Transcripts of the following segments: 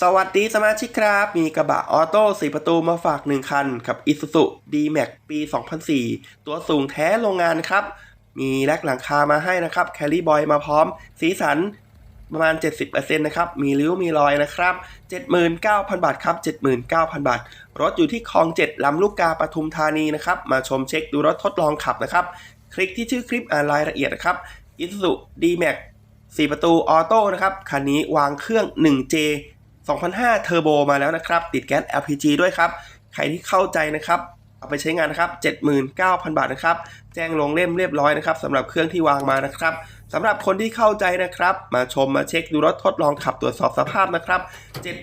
สวัสดีสมาชิกครับ มีกระบะออโต้4ประตูมาฝาก 1 คัน กับ Isuzu D-Max ปี 2004 ตัวสูงแท้โรงงานครับ มีแลกหลังคามาให้นะครับ แคลรี่บอยมาพร้อม สีสันประมาณ 70%นะครับ มีริ้วมีรอยนะครับ 79,000 บาทครับ 79,000 บาท รถอยู่ที่คลอง 7 ลำลูกกาปทุมธานีนะครับ มาชมเช็คดูรถทดลองขับนะครับ คลิกที่ชื่อคลิปอ่านรายละเอียดนะครับ Isuzu D-Max 4 ประตูออโต้นะครับ คันนี้วางเครื่อง 1J 2005เทอร์โบมาแล้วนะครับ ติดแก๊ส LPG ด้วยครับ ใครที่เข้าใจนะครับ เอาไปใช้งานนะครับ 79,000 บาทนะครับ แจ้งลงเล่มเรียบร้อยนะครับสำหรับเครื่องที่วางมานะครับสำหรับคนที่เข้าใจนะครับ มาชมมาเช็คดูรถทดลองขับตรวจสอบสภาพนะครับ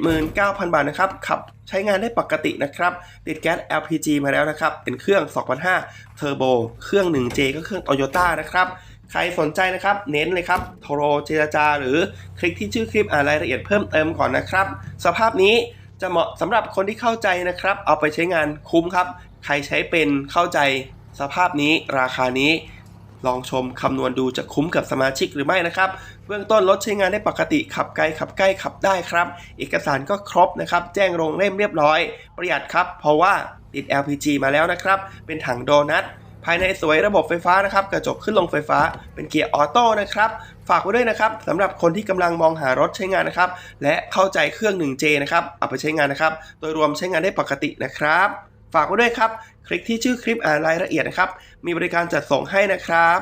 79,000 บาทนะครับขับใช้งานได้ปกตินะครับ ติดแก๊ส LPG มาแล้วนะครับ เป็นเครื่อง 2005เทอร์โบเครื่อง 1J ก็เครื่อง Toyota นะครับ ใครสนใจนะครับ เน้นเลยครับโทรเจรจา หรือคลิกที่ชื่อคลิปอ่านรายละเอียดเพิ่มเติมก่อนนะครับ สภาพนี้จะเหมาะสำหรับคนที่เข้าใจนะครับ เอาไปใช้งานคุ้มครับ ใครใช้เป็นเข้าใจสภาพนี้ราคานี้ลองชมคำนวณดูจะคุ้มกับสมาชิกหรือไม่นะครับ เบื้องต้นรถใช้งานได้ปกติขับไกลขับใกล้ขับได้ครับ เอกสารก็ครบนะครับ แจ้งลงเล่มเรียบร้อย ประหยัดครับ เพราะว่าติด LPG มาแล้วนะครับ เป็นถังโดนัท ภายในสวยระบบไฟฟ้านะครับ กระจกขึ้นลงไฟฟ้า เป็นเกียร์ออโต้นะครับ ฝากไว้ด้วยนะครับสำหรับคนที่กำลังมองหารถใช้งานนะครับ และเข้าใจเครื่อง 1J นะครับ เอาไปใช้งานนะครับ โดยรวมใช้งานได้ปกตินะครับ ฝากไว้ด้วยครับ คลิกที่ชื่อคลิปอ่านรายละเอียดนะครับ มีบริการจัดส่งให้นะครับ